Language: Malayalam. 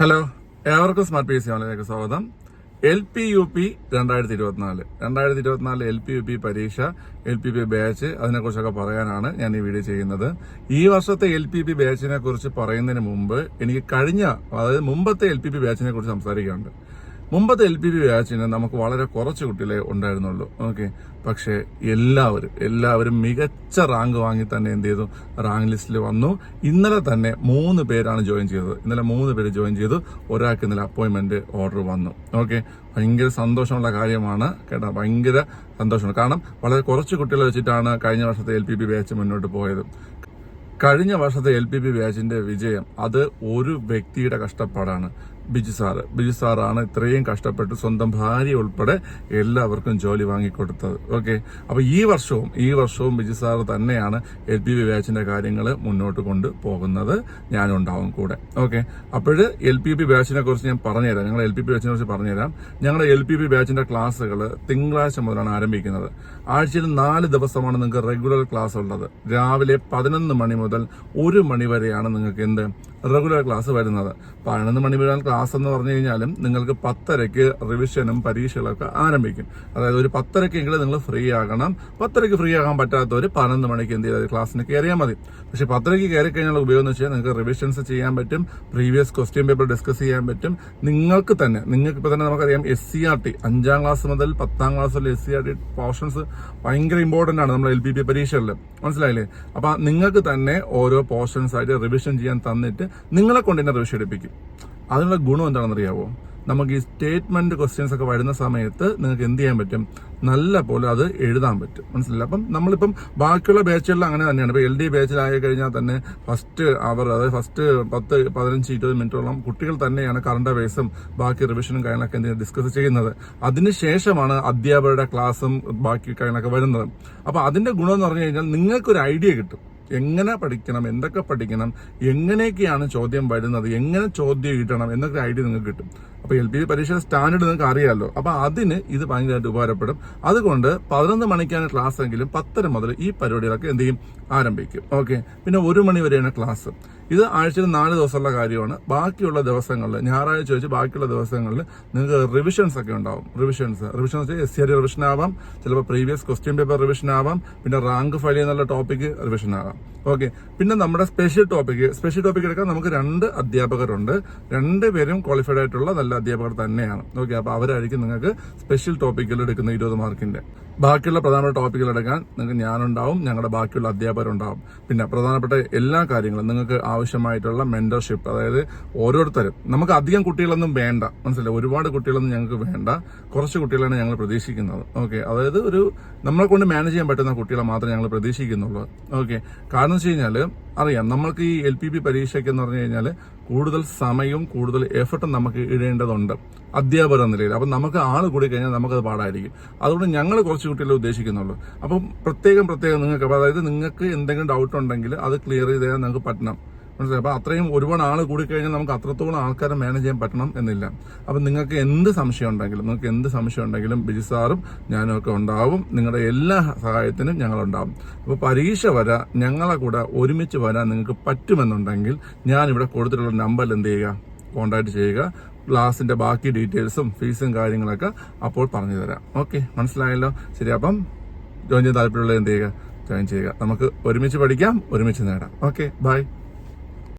ഹലോ ഏവർക്കും സ്മാർട്ട് പി സി ഓൺലൈനിലേക്ക് സ്വാഗതം. എൽ പി യു പി രണ്ടായിരത്തി ഇരുപത്തിനാല് രണ്ടായിരത്തി ഇരുപത്തിനാല് എൽ പി യു പി പരീക്ഷ എൽ പി പി ബാച്ച് അതിനെക്കുറിച്ചൊക്കെ പറയാനാണ് ഞാൻ ഈ വീഡിയോ ചെയ്യുന്നത്. ഈ വർഷത്തെ എൽ പി പി ബാച്ചിനെ കുറിച്ച് പറയുന്നതിന് മുമ്പ് എനിക്ക് കഴിഞ്ഞ അതായത് മുമ്പത്തെ എൽ പി പി ബാച്ചിനെ കുറിച്ച് സംസാരിക്കാനുണ്ട്. മുമ്പത്തെ എൽ പി പി ബാച്ചിന് നമുക്ക് വളരെ കുറച്ച് കുട്ടികളെ ഉണ്ടായിരുന്നുള്ളൂ. ഓക്കെ പക്ഷേ എല്ലാവരും എല്ലാവരും മികച്ച റാങ്ക് വാങ്ങി തന്നെ എന്ത് ചെയ്തു? റാങ്ക് ലിസ്റ്റിൽ വന്നു. ഇന്നലെ തന്നെ മൂന്ന് പേരാണ് ജോയിൻ ചെയ്തത്. ഇന്നലെ മൂന്ന് പേര് ജോയിൻ ചെയ്തു. ഒരാൾക്ക് ഇന്നലെ അപ്പോയിൻമെന്റ് ഓർഡർ വന്നു. ഓക്കെ ഭയങ്കര സന്തോഷമുള്ള കാര്യമാണ് കേട്ടോ. ഭയങ്കര സന്തോഷമാണ്. കാരണം വളരെ കുറച്ച് കുട്ടികളെ വെച്ചിട്ടാണ് കഴിഞ്ഞ വർഷത്തെ എൽ പി പി ബാച്ച് മുന്നോട്ട് പോയത്. കഴിഞ്ഞ വർഷത്തെ എൽ പി പി ബാച്ചിന്റെ വിജയം അത് ഒരു വ്യക്തിയുടെ കഷ്ടപ്പാടാണ്. ബിജു സാറ് ബിജു സാറാണ് ഇത്രയും കഷ്ടപ്പെട്ട് സ്വന്തം ഭാര്യ ഉൾപ്പെടെ എല്ലാവർക്കും ജോലി വാങ്ങിക്കൊടുത്തത്. ഓക്കെ? അപ്പോൾ ഈ വർഷവും ഈ വർഷവും ബിജു തന്നെയാണ് എൽ പി ബാച്ചിന്റെ കാര്യങ്ങൾ മുന്നോട്ട് കൊണ്ട് പോകുന്നത് ഞാനുണ്ടാവും കൂടെ. ഓക്കെ? അപ്പോൾ എൽ പി പി ബാച്ചിനെ കുറിച്ച് ഞാൻ പറഞ്ഞുതരാം. ഞങ്ങൾ എൽ പി പി ബാച്ചിനെ കുറിച്ച് പറഞ്ഞുതരാം. ഞങ്ങളുടെ എൽ പി പി ബാച്ചിന്റെ ക്ലാസ്സുകൾ തിങ്കളാഴ്ച മുതലാണ് ആരംഭിക്കുന്നത്. ആഴ്ചയിൽ നാല് ദിവസമാണ് നിങ്ങൾക്ക് റെഗുലർ ക്ലാസ് ഉള്ളത് രാവിലെ പതിനൊന്ന് മണി മുതൽ ഒരു മണി വരെയാണ് നിങ്ങൾക്ക് എന്ത്? റെഗുലർ ക്ലാസ് വരുന്നത്. പതിനൊന്ന് മണി മുതൽ ക്ലാസ് എന്ന് പറഞ്ഞു കഴിഞ്ഞാലും നിങ്ങൾക്ക് പത്തരയ്ക്ക് റിവിഷനും പരീക്ഷകളൊക്കെ ആരംഭിക്കും. അതായത് ഒരു പത്തരയ്ക്കെങ്കിലും നിങ്ങൾ ഫ്രീ ആകണം. പത്തരയ്ക്ക് ഫ്രീ ആകാൻ പറ്റാത്തവർ പതിനൊന്ന് മണിക്ക് എന്ത് ചെയ്താൽ ക്ലാസ്സിന് കയറിയാൽ മതി. പക്ഷെ പത്തരയ്ക്ക് കയറി കഴിഞ്ഞാൽ ഉപയോഗം എന്ന് വെച്ചാൽ നിങ്ങൾക്ക് റിവിഷൻസ് ചെയ്യാൻ പറ്റും. പ്രീവിയസ് ക്വസ്റ്റ്യൻ പേപ്പർ ഡിസ്കസ് ചെയ്യാൻ പറ്റും. നിങ്ങൾക്ക് തന്നെ നിങ്ങൾക്ക് ഇപ്പോൾ തന്നെ നമുക്കറിയാം എസ് സി ആർ ടി അഞ്ചാം ക്ലാസ് മുതൽ പത്താം ക്ലാസ് വരെ S C R T portions ഭയങ്കര ഇമ്പോർട്ടന്റ് ആണ് നമ്മൾ എൽ പി പി പരീക്ഷകളിൽ മനസ്സിലായില്ലേ? അപ്പം നിങ്ങൾക്ക് തന്നെ ഓരോ പോർഷൻസ് ആയിട്ട് റിവിഷൻ ചെയ്യാൻ തന്നിട്ട് നിങ്ങളെ കൊണ്ട് തന്നെ റിവിഷൻ എടുപ്പിക്കും അതിനുള്ള ഗുണം എന്താണെന്ന് അറിയാവോ നമുക്ക് ഈ സ്റ്റേറ്റ്മെന്റ് ക്വസ്റ്റ്യൻസ് ഒക്കെ വരുന്ന സമയത്ത് നിങ്ങൾക്ക് എന്ത് ചെയ്യാൻ പറ്റും? നല്ല പോലെ അത് എഴുതാൻ പറ്റും. മനസ്സിലായി അപ്പം നമ്മളിപ്പം ബാക്കിയുള്ള ബാച്ചുകളിൽ അങ്ങനെ തന്നെയാണ്. ഇപ്പൊ എൽ ഡി ബാച്ചിലായി കഴിഞ്ഞാൽ തന്നെ ഫസ്റ്റ് അവർ അതായത് ഫസ്റ്റ് പത്ത് പതിനഞ്ച് ഇരുപത് മിനിറ്റോളം കുട്ടികൾ തന്നെയാണ് കറണ്ട് അഫയേഴ്സും ബാക്കി റിവിഷനും കാര്യങ്ങളൊക്കെ എന്തെങ്കിലും ഡിസ്കസ് ചെയ്യുന്നത്. അതിനുശേഷമാണ് അധ്യാപകരുടെ ക്ലാസ്സും ബാക്കി കാര്യങ്ങളൊക്കെ വരുന്നത്. അപ്പോൾ അതിന്റെ ഗുണം എന്ന് പറഞ്ഞു കഴിഞ്ഞാൽ നിങ്ങൾക്കൊരു ഐഡിയ കിട്ടും. എങ്ങനെ പഠിക്കണം എന്തൊക്കെ പഠിക്കണം എങ്ങനെയൊക്കെയാണ് ചോദ്യം വരുന്നത് എങ്ങനെ ചോദ്യം ഇടണം എന്നൊക്കെ ഐഡിയ നിങ്ങൾക്ക് കിട്ടും. അപ്പൊ എൽ പി ജി പരീക്ഷയുടെ സ്റ്റാൻഡേർഡ് നിങ്ങൾക്ക് അറിയാമല്ലോ അപ്പോൾ അതിന് ഇത് ഭയങ്കരമായിട്ട് ഉപകാരപ്പെടും. അതുകൊണ്ട് പതിനൊന്ന് മണിക്കാണ് ക്ലാസ് എങ്കിലും പത്തര മുതൽ ഈ പരിപാടികളൊക്കെ എന്ത് ചെയ്യും? ആരംഭിക്കും. ഓക്കെ പിന്നെ ഒരു മണി വരെയാണ് ക്ലാസ് ഇത് ആഴ്ചയിൽ നാല് ദിവസമുള്ള കാര്യമാണ്. ബാക്കിയുള്ള ദിവസങ്ങളിൽ ഞായറാഴ്ച വെച്ച് ബാക്കിയുള്ള ദിവസങ്ങളിൽ നിങ്ങൾക്ക് റിവിഷൻസ് ഒക്കെ ഉണ്ടാവും. Revisions revision S C R revision ആവാം. ചിലപ്പോൾ പ്രീവിയസ് ക്വസ്റ്റ്യൻ പേപ്പർ റിവിഷൻ ആവാം. പിന്നെ റാങ്ക് ഫയൽ ചെയ്യുന്നുള്ള ടോപ്പിക് റിവിഷൻ ആവാം. ഓക്കെ പിന്നെ നമ്മുടെ സ്പെഷ്യൽ ടോപ്പിക് സ്പെഷ്യൽ ടോപ്പിക് എടുക്കാൻ നമുക്ക് രണ്ട് അധ്യാപകരുണ്ട്. രണ്ടുപേരും ക്വാളിഫൈഡ് ആയിട്ടുള്ള നല്ല അധ്യാപകർ തന്നെയാണ്. ഓക്കെ അപ്പൊ അവരായിരിക്കും നിങ്ങൾക്ക് സ്പെഷ്യൽ ടോപ്പിക്കുകൾ എടുക്കുന്ന ഇരുപത് മാർക്കിന്റെ. ബാക്കിയുള്ള പ്രധാനപ്പെട്ട ടോപ്പിക്കുകൾ എടുക്കാൻ നിങ്ങൾക്ക് ഞാനുണ്ടാവും ഞങ്ങളുടെ ബാക്കിയുള്ള അധ്യാപകരുണ്ടാവും. പിന്നെ പ്രധാനപ്പെട്ട എല്ലാ കാര്യങ്ങളും നിങ്ങൾക്ക് ആവശ്യമായിട്ടുള്ള മെന്റർഷിപ്പ് അതായത് ഓരോരുത്തരും. നമുക്ക് അധികം കുട്ടികളൊന്നും വേണ്ട. മനസ്സിലായി? ഒരുപാട് കുട്ടികളൊന്നും ഞങ്ങൾക്ക് വേണ്ട. കുറച്ച് കുട്ടികളാണ് ഞങ്ങൾ പ്രതീക്ഷിക്കുന്നത്. ഓക്കെ അതായത് ഒരു നമ്മളെ കൊണ്ട് മാനേജ് ചെയ്യാൻ പറ്റുന്ന കുട്ടികളെ മാത്രമേ ഞങ്ങൾ പ്രതീക്ഷിക്കുന്നുള്ളൂ. ഓക്കെ കാരണം വെച്ച് കഴിഞ്ഞാൽ അറിയാം. നമ്മൾക്ക് ഈ എൽ പി പി പരീക്ഷയ്ക്ക് എന്ന് പറഞ്ഞു കഴിഞ്ഞാൽ കൂടുതൽ സമയവും കൂടുതൽ എഫർട്ടും നമുക്ക് ഇടേണ്ടതുണ്ട് അധ്യാപകർ എന്ന നിലയിൽ. അപ്പം നമുക്ക് ആൾ കൂടി കഴിഞ്ഞാൽ നമുക്കത് പാടായിരിക്കും. അതുകൊണ്ട് ഞങ്ങൾ കുറച്ച് കുട്ടികളെ ഉദ്ദേശിക്കുന്നുള്ളൂ. അപ്പം പ്രത്യേകം പ്രത്യേകം നിങ്ങൾക്ക് അതായത് നിങ്ങൾക്ക് എന്തെങ്കിലും ഡൗട്ട് ഉണ്ടെങ്കിൽ അത് ക്ലിയർ ചെയ്ത് തരാൻ നിങ്ങൾക്ക് പറ്റണം. മനസ്സിലായി? അപ്പോൾ അത്രയും ഒരുപാട് ആൾ കൂടിക്കഴിഞ്ഞാൽ നമുക്ക് അത്രത്തോളം ആൾക്കാരെ മാനേജ് ചെയ്യാൻ പറ്റണം എന്നില്ല. അപ്പം നിങ്ങൾക്ക് എന്ത് സംശയം ഉണ്ടെങ്കിലും നിങ്ങൾക്ക് എന്ത് സംശയം ഉണ്ടെങ്കിലും ബിജി സാറും ഞാനും ഒക്കെ ഉണ്ടാവും. നിങ്ങളുടെ എല്ലാ സഹായത്തിനും ഞങ്ങൾ ഉണ്ടാവും അപ്പൊ പരീക്ഷ വരാൻ ഞങ്ങളെ കൂടെ ഒരുമിച്ച് വരാൻ നിങ്ങൾക്ക് പറ്റുമെന്നുണ്ടെങ്കിൽ ഞാനിവിടെ കൊടുത്തിട്ടുള്ള നമ്പർ എന്ത് ചെയ്യുക? കോൺടാക്ട് ചെയ്യുക. ക്ലാസിന്റെ ബാക്കി ഡീറ്റെയിൽസും ഫീസും കാര്യങ്ങളൊക്കെ അപ്പോൾ പറഞ്ഞു തരാം. ഓക്കെ മനസ്സിലായല്ലോ? ശരി അപ്പം ജോയിൻ ചെയ്യാൻ താല്പര്യമുള്ള എന്ത് ചെയ്യുക? ജോയിൻ ചെയ്യുക. നമുക്ക് ഒരുമിച്ച് പഠിക്കാം ഒരുമിച്ച് നേടാം. Okay bye.